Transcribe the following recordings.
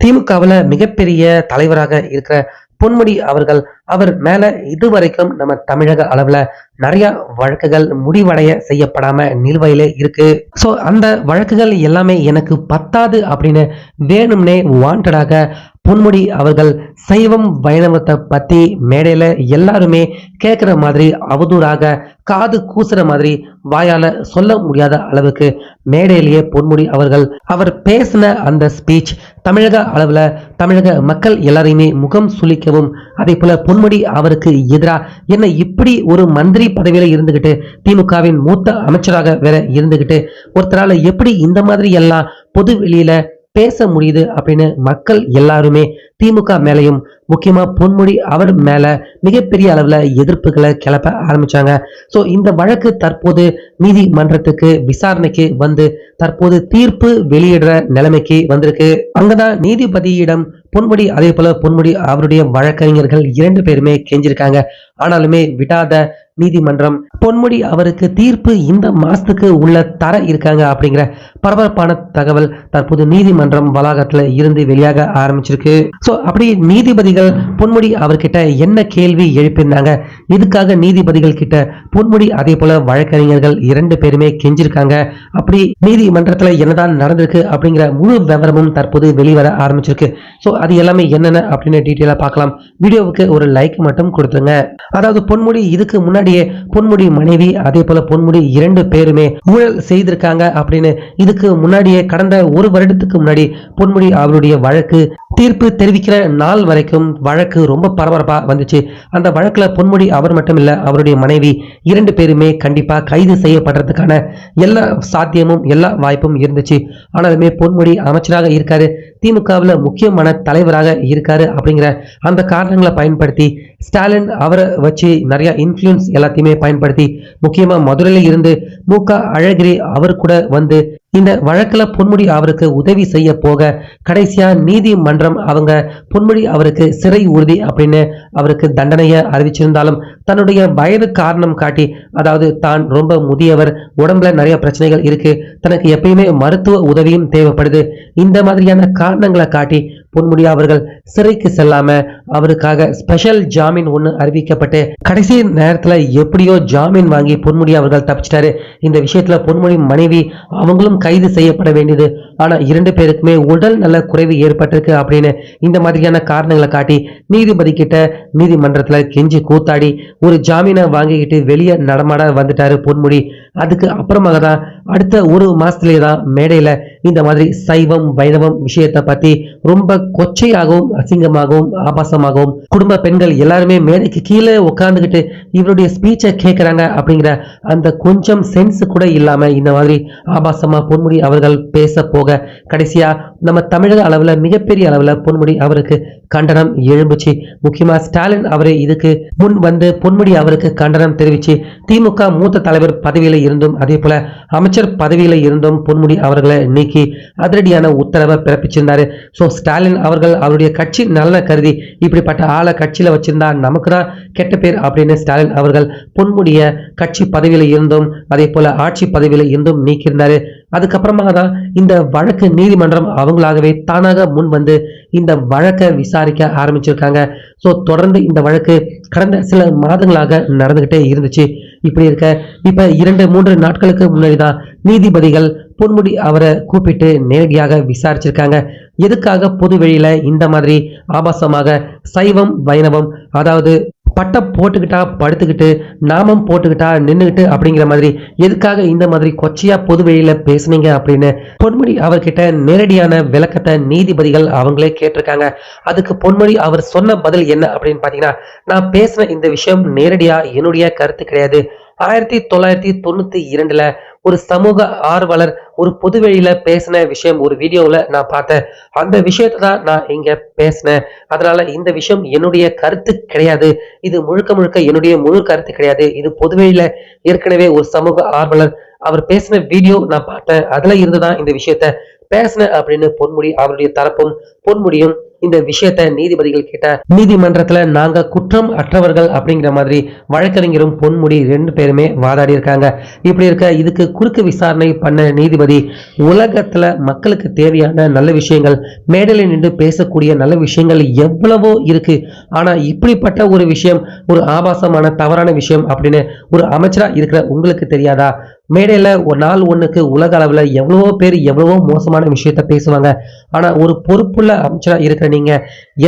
திமுகவுல மிகப்பெரிய தலைவராக இருக்கிற பொன்முடி அவர்கள் அவர் மேல இதுவரைக்கும் நம்ம தமிழக அளவுல நிறைய வழக்குகள் முடிவடைய செய்யப்படாம நிலுவையில இருக்கு. ஸோ அந்த வழக்குகள் எல்லாமே எனக்கு பத்தாது அப்படின்னு வேணும்னே வாண்டடாக பொன்முடி அவர்கள் சைவம் வைணவத்தை பத்தி மேடையில எல்லாருமே கேட்குற மாதிரி அவதூறாக காது கூசுற மாதிரி வாயால சொல்ல முடியாத அளவுக்கு மேடையிலேயே பொன்முடி அவர்கள் அவர் பேசின அந்த ஸ்பீச் தமிழக அளவுல தமிழக மக்கள் எல்லாரையுமே முகம் சுளிக்கவும் அதே போல பொன்முடி அவருக்கு எதிராக என்ன இப்படி ஒரு மந்திரி பதவியில இருந்துகிட்டு திமுகவின் மூத்த அமைச்சராக வேற இருந்துகிட்டு ஒருத்தரால எப்படி இந்த மாதிரி எல்லாம் பொது வெளியில பேச முடியுது அப்படின்னு மக்கள் எல்லாருமே திமுக மேலையும் முக்கியமா பொன்முடி அவர் மேல மிகப்பெரிய அளவுல எதிர்ப்புகளை கிளப்ப ஆரம்பிச்சாங்க. சோ இந்த வழக்கு தற்போது நீதிமன்றத்துக்கு விசாரணைக்கு வந்து தற்போது தீர்ப்பு வெளியிடுற நிலைமைக்கு வந்திருக்கு. அங்கதான் நீதிபதியிடம் பொன்முடி அதே போல பொன்முடி அவருடைய வழக்கறிஞர்கள் இரண்டு பேருமே கெஞ்சிருக்காங்க. ஆனாலுமே விடாத நீதிமன்றம் பொன்முடி அவருக்கு தீர்ப்பு இந்த மாசத்துக்கு உள்ள தர இருக்காங்க அப்படிங்கிற பரபரப்பான தகவல் தற்போது நீதிமன்றம் வளாகத்துல இருந்து வெளியாக ஆரம்பிச்சிருக்கு. சோ அப்படி நீதிபதிகள் பொன்முடி அவர்கிட்ட என்ன கேள்வி எழுப்பியிருந்தாங்க? இதுக்காக நீதிபதிகள் கிட்ட பொன்முடி அதே போல வழக்கறிஞர்கள் இரண்டு பேருமே கெஞ்சிருக்காங்க? அப்படி நீதிமன்றத்துல என்னதான் நடந்திருக்கு அப்படிங்கிற முழு விவரமும் தற்போது வெளிவர ஆரம்பிச்சிருக்கு. சோ அது எல்லாமே என்னென்ன அப்படின்னு டீட்டெயிலா பார்க்கலாம். வீடியோவுக்கு ஒரு லைக் மட்டும் கொடுத்துருங்க. அதாவது பொன்முடி இதுக்கு முன்னாடி முன்னாடியே பொன்முடி மனைவி அதே போல பொன்முடி இரண்டு பேருமே ஊழல் செய்திருக்காங்க அப்படின்னு இதுக்கு முன்னாடியே கடந்த ஒரு வருடத்துக்கு முன்னாடி பொன்முடி அவருடைய வழக்கு தீர்ப்பு தெரிவிக்கிற நாள் வரைக்கும் வழக்கு ரொம்ப பரபரப்பா வந்துச்சு. அந்த வழக்குல பொன்முடி அவர் மட்டும் இல்ல அவருடைய மனைவி இரண்டு பேருமே கண்டிப்பா கைது செய்யப்படுறதுக்கான எல்லா சாத்தியமும் எல்லா வாய்ப்பும் இருந்துச்சு. ஆனாலுமே பொன்முடி அமைச்சராக இருக்காரு. திமுகவில் முக்கியமான தலைவராக இருக்காரு அப்படிங்கிற அந்த காரணங்களை பயன்படுத்தி ஸ்டாலின் அவரை வச்சு நிறைய இன்ஃப்ளூயன்ஸ் எல்லாத்தையுமே பயன்படுத்தி முக்கியமா மதுரையில் இருந்து மு க அழகிரி அவர் கூட வந்து இந்த வழக்கில் பொன்முடி அவருக்கு உதவி செய்ய போக கடைசியா நீதிமன்றம் அவங்க பொன்முடி அவருக்கு சிறை உறுதி அப்படின்னு அவருக்கு தண்டனையை அறிவிச்சிருந்தாலும் தன்னுடைய வயது காரணம் காட்டி அதாவது தான் ரொம்ப முதியவர் உடம்புல நிறைய பிரச்சனைகள் இருக்கு தனக்கு எப்பயுமே மருத்துவ உதவியும் தேவைப்படுது. இந்த மாதிரியான காரணங்களை காட்டி பொன்முடி அவர்கள் சிறைக்கு செல்லாம அவருக்காக ஸ்பெஷல் ஜாமீன் ஒன்று அறிவிக்கப்பட்டு கடைசி நேரத்துல எப்படியோ ஜாமீன் வாங்கி பொன்முடி அவர்கள் தப்பிச்சிட்டாரு. இந்த விஷயத்துல பொன்முடி மனைவி அவங்களும் கைது செய்யப்பட வேண்டியது. ஆனா இரண்டு பேருக்குமே உடல் நல்ல குறைவு ஏற்பட்டிருக்கு அப்படின்னு இந்த மாதிரியான காரணங்களை காட்டி நீதிபதி கிட்ட நீதிமன்றத்துல கெஞ்சி கூத்தாடி ஒரு ஜாமீனை வாங்கிக்கிட்டு வெளியே நடமாட வந்துட்டாரு பொன்முடி. அதுக்கு அப்புறமாக தான் அடுத்த ஒரு மாசத்துலேயே தான் மேடையில இந்த மாதிரி சைவம் வைணவம் விஷயத்தை பத்தி ரொம்ப கொச்சையாகவும் அசிங்கமாகவும் ஆபாசமாகவும் குடும்ப பெண்கள் எல்லாருமே மேடைக்கு கீழே உட்காந்துக்கிட்டு இவருடைய ஸ்பீச்சை கேட்குறாங்க அப்படிங்கிற அந்த கொஞ்சம் சென்ஸ் கூட இல்லாமல் இந்த மாதிரி ஆபாசமாக பொன்முடி அவர்கள் பேச போக கடைசியாக நம்ம தமிழக அளவில் மிகப்பெரிய அளவில் பொன்முடி அவருக்கு கண்டனம் எழும்புச்சு. முக்கியமாக ஸ்டாலின் அவரை இதுக்கு முன் வந்து பொன்முடி அவருக்கு கண்டனம் தெரிவித்து திமுக மூத்த தலைவர் பதவியில் இருந்தும் அதே போல அமைச்சர் பதவியில் இருந்தும் பொன்முடி அவர்களை நீக்கி அதிரடியான உத்தரவை பிறப்பிச்சிருந்தாரு. ஸோ ஸ்டாலின் ஸ்டாலின் அவர்கள் அவருடைய கட்சி நலனை கருதி இப்படிப்பட்ட ஆளை கட்சியில் வச்சிருந்தா நமக்கு தான் கெட்ட பேர் அப்படின்னு ஸ்டாலின் அவர்கள் பொன்முடிய கட்சி பதவியில் இருந்தும் அதே போல ஆட்சி பதவியில் இருந்தும் நீக்கியிருந்தாரு. அதுக்கப்புறமாக தான் இந்த வழக்கு நீதிமன்றம் அவங்களாகவே தானாக முன் வந்து இந்த வழக்கை விசாரிக்க ஆரம்பிச்சிருக்காங்க. ஸோ தொடர்ந்து இந்த வழக்கு கடந்த சில மாதங்களாக நடந்துகிட்டே இருந்துச்சு. இப்படி இருக்க இப்ப இரண்டு மூன்று நாட்களுக்கு முன்னாடி தான் நீதிபதிகள் பொன்முடி அவரை கூப்பிட்டு நேரடியாக விசாரிச்சிருக்காங்க. எதுக்காக பொது வெளியில இந்த மாதிரி ஆபாசமாக சைவம் வைணவம் அதாவது பட்டை போட்டுக்கிட்டா படுத்துக்கிட்டு நாமம் போட்டுக்கிட்டா நின்றுக்கிட்டு அப்படிங்கிற மாதிரி எதுக்காக இந்த மாதிரி கொச்சையா பொது வெளியில பேசுனீங்க அப்படின்னு பொன்முடி அவர்கிட்ட நேரடியான விளக்கத்தை நீதிபதிகள் அவங்களே கேட்டிருக்காங்க. அதுக்கு பொன்முடி அவர் சொன்ன பதில் என்ன அப்படின்னு பாத்தீங்கன்னா நான் பேசின இந்த விஷயம் நேரடியா என்னுடைய கருத்து கிடையாது. ஆயிரத்தி தொள்ளாயிரத்தி தொண்ணூத்தி இரண்டுல ஒரு சமூக ஆர்வலர் ஒரு பொதுவெளியில பேசின விஷயம் ஒரு வீடியோவில் நான் பார்த்தேன். அந்த விஷயத்தை தான் நான் இங்க பேசினேன். அதனால இந்த விஷயம் என்னுடைய கருத்து கிடையாது. இது முழுக்க முழுக்க என்னுடைய முழு கருத்து கிடையாது. இது பொதுவெளியில ஏற்கனவே ஒரு சமூக ஆர்வலர் அவர் பேசின வீடியோ நான் பார்த்தேன். அதுல இருந்து தான் இந்த விஷயத்த பேசினேன் அப்படின்னு பொன்முடி அவருடைய தரப்பும் பொன்முடியும் இந்த விஷயத்த நீதிபதிகள் கிட்ட நீதிமன்றத்துல நாங்க குற்றம் அற்றவர்கள் அப்படிங்கிற மாதிரி வழக்கறிஞரும் பொன்முடி ரெண்டு பேருமே வாதாடி இருக்காங்க. இப்படி இருக்க இதுக்கு குறுக்கு விசாரணை பண்ண நீதிபதி உலகத்துல மக்களுக்கு தேவையான நல்ல விஷயங்கள் மேடலில் நின்று பேசக்கூடிய நல்ல விஷயங்கள் எவ்வளவோ இருக்கு. ஆனா இப்படிப்பட்ட ஒரு விஷயம் ஒரு ஆபாசமான தவறான விஷயம் அப்படின்னு ஒரு அமைச்சரா இருக்கிற உங்களுக்கு தெரியாதா? மேடையில ஒரு நாள் ஒண்ணுக்கு உலக அளவுல எவ்வளவோ பேர் எவ்வளவோ மோசமான விஷயத்த பேசுவாங்க. ஆனா ஒரு பொறுப்புள்ள அமைச்சரா இருக்கிற நீங்க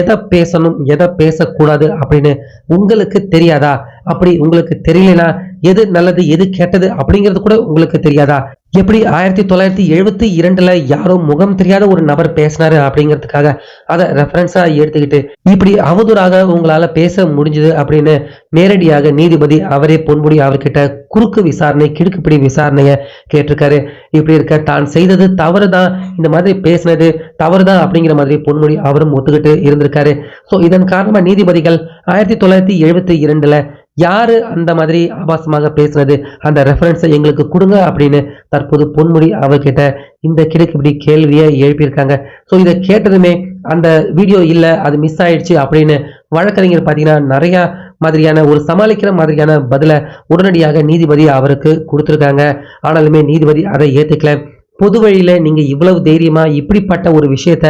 எதை பேசணும் எதை பேசக்கூடாது அப்படின்னு உங்களுக்கு தெரியாதா? அப்படி உங்களுக்கு தெரியலனா எது நல்லது எது கெட்டது அப்படிங்கிறது கூட உங்களுக்கு தெரியாதா? எப்படி ஆயிரத்தி தொள்ளாயிரத்தி எழுபத்தி இரண்டுல யாரோ முகம் தெரியாத ஒரு நபர் பேசினாரு அப்படிங்கிறதுக்காக அதை ரெஃபரன்ஸா எடுத்துக்கிட்டு இப்படி அவதூறாக உங்களால பேச முடிஞ்சது அப்படின்னு நேரடியாக நீதிபதி அவரே பொன்முடி அவர்கிட்ட குறுக்கு விசாரணை கிடுக்குப்பிடி விசாரணைய கேட்டிருக்காரு. இப்படி இருக்க தான் செய்தது தவறுதான். இந்த மாதிரி பேசினது தவறுதான் அப்படிங்கிற மாதிரி பொன்முடி அவரும் ஒத்துக்கிட்டு இருந்திருக்காரு. ஸோ இதன் காரணமா நீதிபதிகள் ஆயிரத்தி தொள்ளாயிரத்தி எழுபத்தி இரண்டுல யாரு அந்த மாதிரி ஆபாசமாக பேசுனது? அந்த ரெஃபரன்ஸை எங்களுக்கு கொடுங்க அப்படின்னு தற்போது பொன்முடி அவர்கிட்ட இந்த கிடுக்குப்பிடி கேள்வியை எழுப்பியிருக்காங்க. ஸோ இதை கேட்டதுமே அந்த வீடியோ இல்லை அது மிஸ் ஆயிடுச்சு அப்படின்னு வழக்கறிஞர் பார்த்தீங்கன்னா நிறையா மாதிரியான ஒரு சமாளிக்கிற மாதிரியான பதிலை உடனடியாக நீதிபதி அவருக்கு கொடுத்துருக்காங்க. ஆனாலுமே நீதிபதி அதை ஏற்றுக்கல பொது வழியில் நீங்கள் இவ்வளவு தைரியமாக இப்படிப்பட்ட ஒரு விஷயத்த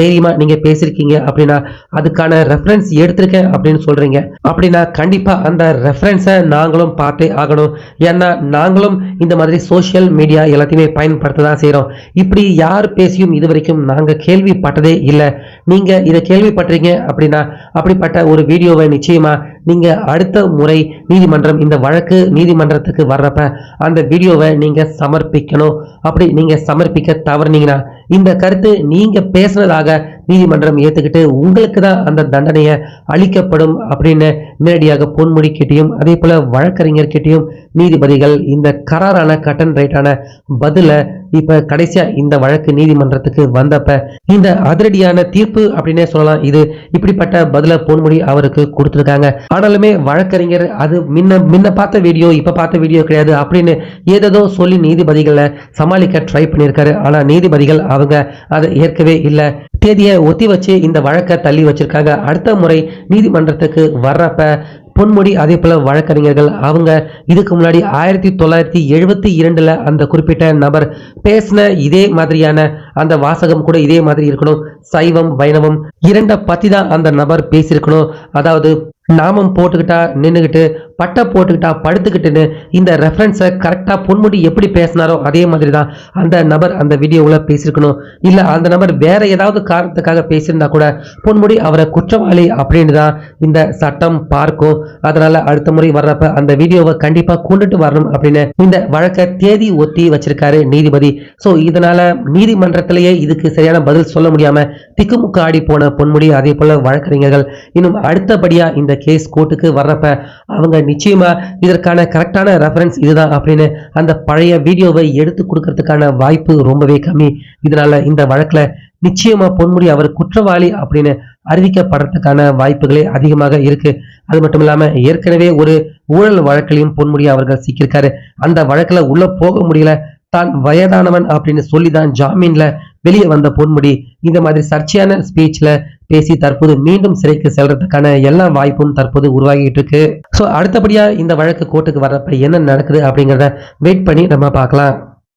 தைரியமாக நீங்கள் பேசியிருக்கீங்க அப்படின்னா அதுக்கான ரெஃபரன்ஸ் எடுத்திருக்கேன் அப்படின்னு சொல்கிறீங்க அப்படின்னா கண்டிப்பாக அந்த ரெஃபரன்ஸை நாங்களும் பார்த்தே ஆகணும். ஏன்னா நாங்களும் இந்த மாதிரி சோஷியல் மீடியா எல்லாத்தையுமே பயன்படுத்த தான் செய்கிறோம் இப்படி யார் பேசியும் இது வரைக்கும் நாங்கள் கேள்விப்பட்டதே இல்லை. நீங்கள் இதை கேள்விப்பட்டீங்க அப்படின்னா அப்படிப்பட்ட ஒரு வீடியோவை நிச்சயமாக நீங்க அடுத்த முறை நீதிமன்றம் இந்த வழக்கு நீதிமன்றத்துக்கு வர்றப்ப அந்த வீடியோவை நீங்க சமர்ப்பிக்கணும். அப்படி நீங்க சமர்ப்பிக்க தவறுனீங்கன்னா இந்த கருத்து நீங்க பேசுனதாக நீதிமன்றம் ஏத்துக்கிட்டு உங்களுக்கு தான் அந்த தண்டனையை அளிக்கப்படும் அப்படின்னு நேரடியாக பொன்முடி கிட்டையும் அதே போல வழக்கறிஞர் கிட்டையும் நீதிபதிகள் இந்த கராரான கட்டன் ரைட்டான பதில இப்ப கடைசியா இந்த வழக்கு நீதிமன்றத்துக்கு வந்தப்ப இந்த அதிரடியான தீர்ப்பு அப்படின்னே சொல்லலாம். இது இப்படிப்பட்ட பதில பொன்முடி அவருக்கு கொடுத்துருக்காங்க. ஆனாலுமே வழக்கறிஞர் அது முன்ன முன்ன பார்த்த வீடியோ இப்ப பார்த்த வீடியோ கிடையாது அப்படின்னு ஏதேதோ சொல்லி நீதிபதிகளை சமாளிக்க ட்ரை பண்ணியிருக்காரு. ஆனா நீதிபதிகள் அவங்க அதை ஏற்கவே இல்லை. தேதியை ஒத்தி வச்சு இந்த வழக்கை தள்ளி வச்சிருக்காங்க. அடுத்த முறை நீதிமன்றத்துக்கு வர்றப்ப பொன்முடி அதே போல வழக்கறிஞர்கள் அவங்க இதுக்கு முன்னாடி ஆயிரத்தி தொள்ளாயிரத்தி எழுபத்தி இரண்டுல அந்த குறிப்பிட்ட நபர் பேசின இதே மாதிரியான அந்த வாசகம் கூட இதே மாதிரி இருக்கணும். சைவம் வைணவம் இரண்ட பத்தி தான் அந்த நபர் பேசியிருக்கணும். அதாவது நாமம் போட்டுக்கிட்டா நின்றுக்கிட்டு பட்டை போட்டுக்கிட்டா படுத்துக்கிட்டுன்னு இந்த ரெஃபரன்ஸை கரெக்டாக பொன்முடி எப்படி பேசினாரோ அதே மாதிரி தான் அந்த நபர் அந்த வீடியோவில் பேசியிருக்கணும். இல்லை அந்த நபர் வேற ஏதாவது காரணத்துக்காக பேசியிருந்தா கூட பொன்முடி அவரை குற்றவாளி அப்படின்னு தான் இந்த சட்டம் பார்க்கும். அதனால் அடுத்த முறை வர்றப்ப அந்த வீடியோவை கண்டிப்பாக கொண்டுட்டு வரணும் அப்படின்னு இந்த வழக்கை தேதி ஒத்தி வச்சிருக்காரு நீதிபதி. ஸோ இதனால நீதிமன்றத்திலேயே இதுக்கு சரியான பதில் சொல்ல முடியாம திக்குமுக்காடி போன பொன்முடி அதே போல வழக்கறிஞர்கள். இன்னும் அடுத்தபடியா இந்த கேஸ் கோர்ட்டுக்கு வர்றப்ப அவங்க நிச்சயமாக இதற்கான கரெக்டான ரெஃபரன்ஸ் இதுதான் அப்படின்னு அந்த பழைய வீடியோவை எடுத்து கொடுக்கறதுக்கான வாய்ப்பு ரொம்பவே கம்மி. இதனால் இந்த வழக்கில் நிச்சயமா பொன்முடி அவர் குற்றவாளி அப்படின்னு அறிவிக்கப்படுறதுக்கான வாய்ப்புகளே அதிகமாக இருக்கு. அது மட்டும் இல்லாம ஏற்கனவே ஒரு ஊழல் வழக்கிலையும் பொன்முடி அவர்கள் சிக்கியிருக்காரு. அந்த வழக்குல உள்ள போக முடியல. தான் வயதானவன் அப்படின்னு சொல்லி தான் ஜாமீன்ல வெளியே வந்த பொன்முடி இந்த மாதிரி சர்ச்சையான ஸ்பீச்ல பேசி தற்போது மீண்டும் சிறைக்கு செல்றதுக்கான எல்லா வாய்ப்பும் தற்போது உருவாகிட்டு இருக்கு. ஸோ அடுத்தபடியா இந்த வழக்கு கோர்ட்டுக்கு வர்றப்ப என்ன நடக்குது அப்படிங்கிறத வெயிட் பண்ணி நம்ம பார்க்கலாம்.